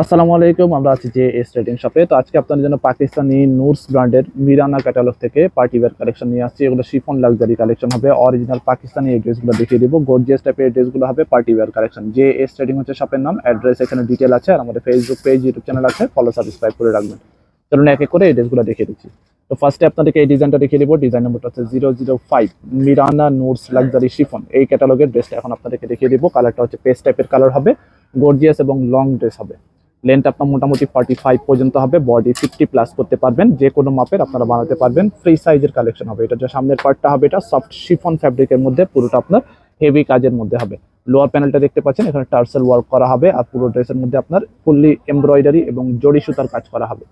আসসালামু আলাইকুম, আমরা আছি যে এস ট্রেডিং শপে তো আজকে আপনাদের জন্য পাকিস্তানি নুরস ব্র্যান্ডের মিরানা ক্যাটালগ থেকে পার্টি ওয়্যার কালেকশন নিয়ে আসছি। এগুলো শিফন লাক্সারি কালেকশন হবে। অরিজিনাল পাকিস্তানি এই ড্রেসগুলো দেখিয়ে দিব। গর্জিয়াস টাইপের ড্রেসগুলো হবে পার্টি ওয়্যার কালেকশন যে এস ট্রেডিং হচ্ছে শপের নাম অ্যাড্রেস এখানে ডিটেল আছে আর আমাদের ফেসবুক পেজ ইউটিউব চ্যানেল আছে। ফলো সাবস্ক্রাইব করে রাখবেন। চলুন এক এক করে এই ড্রেসগুলো দেখিয়ে দিচ্ছি। তো ফার্স্টে আপনাদেরকে এই ডিজাইনটা দেখিয়ে দিব। ডিজাইন নম্বরটা হচ্ছে জিরো জিরো ফাইভ মিরানা নুরস লাক্সারি শিফন। এই ক্যাটালগের ড্রেসটা এখন আপনাদেরকে দেখিয়ে দিব। কালারটা হচ্ছে পেস্ট টাইপের কালার হবে। গর্জিয়াস এবং লং ড্রেস হবে। লেন্থ আপনার মোটামুটি ফর্টি ফাইভ পর্যন্ত হবে বডি ফিফটি প্লাস করতে পারবেন যে কোনো মাপের আপনারা বানাতে পারবেন ফ্রি সাইজের কালেকশন হবে। এটা যে সামনের পার্টটা হবে, এটা সফট শিফন ফ্যাব্রিকের মধ্যে পুরোটা আপনার হেভি কাজের মধ্যে হবে। লোয়ার প্যানেলটা দেখতে পাচ্ছেন, এখানে টার্সেল ওয়ার্ক করা হবে আর পুরো ড্রেসের মধ্যে আপনার ফুললি এমব্রয়ডারি এবং জড়ি সুতার কাজ করা হবে।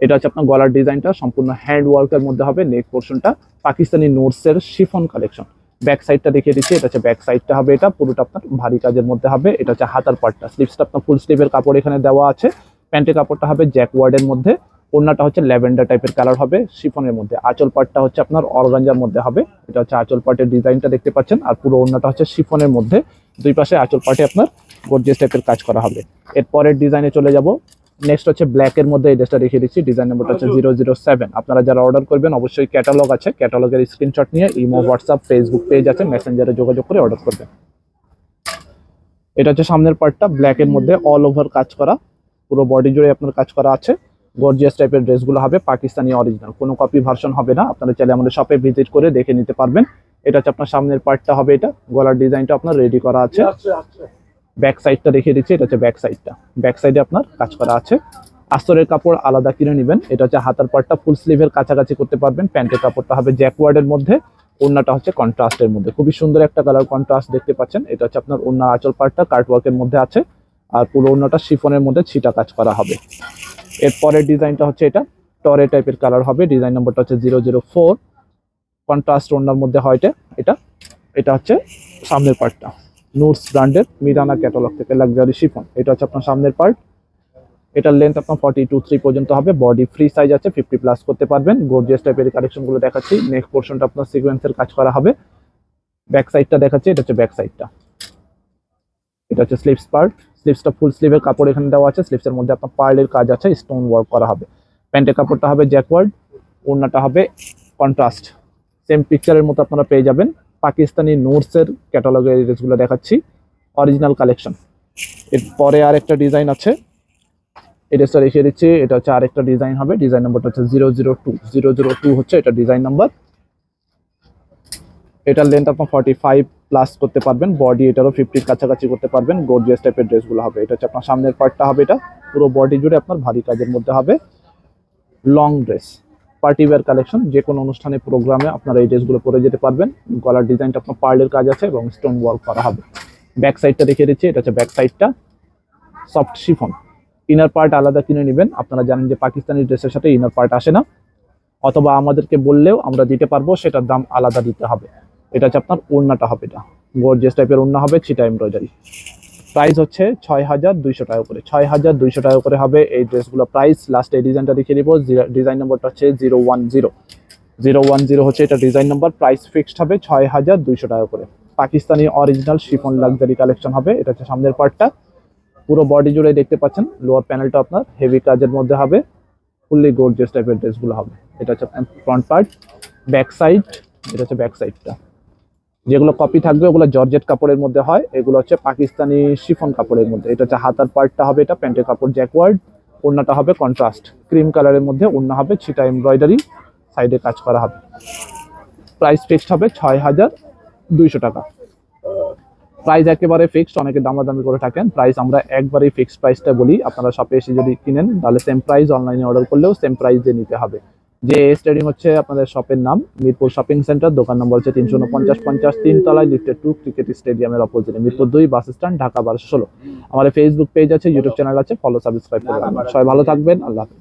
এটা হচ্ছে আপনার গলার ডিজাইনটা সম্পূর্ণ হ্যান্ড ওয়ার্কের মধ্যে হবে নেক পোর্শনটা পাকিস্তানি নোটসের শিফন কালেকশন ব্যাক সাইডটা দেখিয়ে দিচ্ছি, এটা হচ্ছে ব্যাক সাইডটা হবে এটা, পুরোটা আপনার ভারী কাজের মধ্যে হবে, এটা হচ্ছে হাতার পার্টটা স্লিভসটা আপনার ফুল স্লিভের কাপড় এখানে দেওয়া আছে। প্যান্টের কাপড়টা হবে জ্যাক ওয়ার্ডের মধ্যে, ওড়নাটা হচ্ছে ল্যাভেন্ডার টাইপের কালার হবে, শিফনের মধ্যে। আঁচল পাটটা হচ্ছে আপনার অর্গাঞ্জার মধ্যে হবে, এটা হচ্ছে আঁচল পাটের ডিজাইনটা দেখতে পাচ্ছেন, আর পুরো ওড়নাটা হচ্ছে শিফনের মধ্যে। দুই পাশে আঁচল পাটে আপনার গর্জিয়াস টাইপের কাজ করা হবে। এরপরের ডিজাইনে চলে যাব নেক্সট হচ্ছে ব্ল্যাক এর মধ্যে এই ড্রেসটা রেখে দিচ্ছি ডিজাইন নাম্বারটা হচ্ছে জিরো জিরো সেভেন আপনারা যারা অর্ডার করবেন অবশ্যই ক্যাটালগ আছে। ক্যাটালগের স্ক্রিনশট নিয়ে ইমো হোয়াটসঅ্যাপ ফেসবুক পেজ আছে মেসেঞ্জারে যোগাযোগ করে অর্ডার করবেন। এটা হচ্ছে সামনের পার্টটা ব্ল্যাক এর মধ্যে অল ওভার কাজ করা। পুরো বডি জুড়ে আপনার কাজ করা আছে। গর্জিয়াস টাইপের ড্রেসগুলো হবে পাকিস্তানি অরিজিনাল কোনো কপি ভার্সন হবে না। আপনারা চাইলে আমাদের শপে ভিজিট করে দেখে নিতে পারবেন। এটা হচ্ছে আপনার সামনের পার্টটা হবে এটা। গলার ডিজাইনটা আপনার রেডি করা আছে। ব্যাক সাইডটা দেখিয়ে দিচ্ছি, এটা হচ্ছে ব্যাক সাইডটা। ব্যাক সাইডে আপনার কাজ করা আছে। আস্তরের কাপড় আলাদা কিনে নেবেন, এটা হচ্ছে হাতার পার্টটা ফুল স্লিভের কাছাকাছি করতে পারবেন, প্যান্টের কাপড়টা হবে জ্যাকওয়ার্ডের মধ্যে, ওড়নাটা হচ্ছে কন্ট্রাস্টের মধ্যে। খুবই সুন্দর একটা কালার কন্ট্রাস্ট দেখতে পাচ্ছেন, এটা হচ্ছে আপনার ওড়না আঁচল পার্টটা কার্টওয়ার্কের মধ্যে আছে, আর পুরো ওড়নাটা শিফনের মধ্যে ছিটা কাজ করা হবে। এরপরের ডিজাইনটা হচ্ছে এটা টরে টাইপের কালার হবে ডিজাইন নম্বরটা হচ্ছে জিরো জিরো ফোর কন্ট্রাস্ট ওড়নার মধ্যে হয় এটা এটা হচ্ছে সামনের পার্টটা নুটস ব্র্যান্ডের মিরানা ক্যাটালগ থেকে লাক্সারি শিফন এটা হচ্ছে আপনার সামনের পার্ট এটার লেন্থ আপনার ফর্টি টু থ্রি পর্যন্ত হবে। বডি ফ্রি সাইজ আছে ফিফটি প্লাস করতে পারবেন। গোর্জিয়াস টাইপের কালেকশনগুলো দেখাচ্ছি। নেক্সট পোর্শনটা আপনার সিকোয়েন্সের কাজ করা হবে। ব্যাক সাইডটা দেখাচ্ছি, এটা হচ্ছে ব্যাক সাইডটা এটা হচ্ছে স্লিভস পার্ট স্লিভসটা ফুল স্লিভের কাপড় এখানে দেওয়া আছে। স্লিভসের মধ্যে আপনার পার্লের কাজ আছে স্টোন ওয়ার্ক করা হবে। প্যান্টের কাপড়টা হবে জ্যাকওয়ার্ড ওড়নাটা হবে কন্ট্রাস্ট সেম পিকচারের মতো আপনারা পেয়ে যাবেন। পাকিস্তানি নোটসের ক্যাটালগের ড্রেসগুলো দেখাচ্ছি। অরিজিনাল কালেকশন এরপরে আরেকটা ডিজাইন আছে। এই ড্রেসটা রেখে দিচ্ছি, এটা হচ্ছে আরেকটা ডিজাইন হবে। ডিজাইন নাম্বারটা হচ্ছে zero zero two zero zero two হচ্ছে এটা ডিজাইন নাম্বার এটার লেন্থ আপনার ফর্টি ফাইভ প্লাস করতে পারবেন। বডি এটারও ফিফটির কাছাকাছি করতে পারবেন। গোর্জিয়াস টাইপের ড্রেসগুলো হবে। এটা হচ্ছে আপনার সামনের পার্টটা হবে এটা। পুরো বডি জুড়ে আপনার ভারী কাজের মধ্যে হবে। Long dress party wear collection যে কোনো অনুষ্ঠানে প্রোগ্রামে আপনারা এই ড্রেসগুলো পরে যেতে পারবেন। গলার ডিজাইনটা আপনার পার্লের কাজ আছে এবং স্টোন ওয়ার্ক করা হবে। ব্যাক সাইডটা দেখিয়ে দিচ্ছি, এটা হচ্ছে ব্যাক সাইডটা সফট শিফন ইনার পার্ট আলাদা কিনে নেবেন। আপনারা জানেন যে পাকিস্তানি ড্রেসের সাথে ইনার পার্ট আসে না। অথবা আমাদেরকে বললেও আমরা দিতে পারব, সেটার দাম আলাদা দিতে হবে। এটা হচ্ছে আপনার ওড়নাটা হবে এটা। গর্জিয়াস টাইপের ওড়না হবে ছিটা এমব্রয়ডারি প্রাইস হচ্ছে ছয় হাজার দুইশো টাকা করে। ছয় হাজার দুইশো টাকা করে হবে এই ড্রেসগুলো। প্রাইস লাস্টে এই ডিজাইনটা দেখিয়ে দিব। ডিজাইন নম্বরটা হচ্ছে zero one zero. Zero one zero হচ্ছে এটা ডিজাইন নম্বর প্রাইস ফিক্সড হবে ছয় হাজার দুইশো টাকা করে। Pakistani original chiffon luxury collection হবে। এটা হচ্ছে সামনের পার্টটা পুরো বডি জুড়ে দেখতে পাচ্ছেন। লোয়ার প্যানেলটা আপনার হেভি কাজের মধ্যে হবে। ফুললি গোর্জিয়াস টাইপের ড্রেসগুলো হবে। এটা হচ্ছে ফ্রন্ট পার্ট ব্যাক সাইড এটা হচ্ছে ব্যাক সাইডটা যেগুলো কপি থাকবে, ওগুলো জর্জেট কাপড়ের মধ্যে হয়। এগুলো হচ্ছে পাকিস্তানি শিফন কাপড়ের মধ্যে। এটা হচ্ছে হাতার পার্টটা হবে, এটা প্যান্টের কাপড় জ্যাকওয়ার্ড ওড়নাটা হবে কন্ট্রাস্ট ক্রিম কালারের মধ্যে ওড়না হবে, ছিটা এমব্রয়ডারি সাইডে কাজ করা হবে। প্রাইস ফিক্সড হবে ছয় হাজার দুইশো টাকা। প্রাইস একেবারে ফিক্সড অনেকে দামাদামি করে থাকেন। প্রাইস আমরা একবারেই ফিক্সড প্রাইসটা বলি। আপনারা শপে এসে যদি কিনেন, তাহলে সেম প্রাইস অনলাইনে অর্ডার করলেও সেম প্রাইস দিয়ে নিতে হবে। যে স্টেডিয়াম হচ্ছে আপনাদের শপের নাম মিরপুর শপিং সেন্টার দোকান নম্বর হচ্ছে তিনশো উনপঞ্চাশ পঞ্চাশ তিন তলায় লিফটেড টু ক্রিকেট স্টেডিয়ামের অপোজিটে মিরপুর দুই বাস স্ট্যান্ড ঢাকা বারোশো ষোলো। আমাদের ফেসবুক পেজ আছে ইউটিউব চ্যানেল আছে ফলো সাবস্ক্রাইব করে। সবাই ভালো থাকবেন আল্লাহ হাফেজ।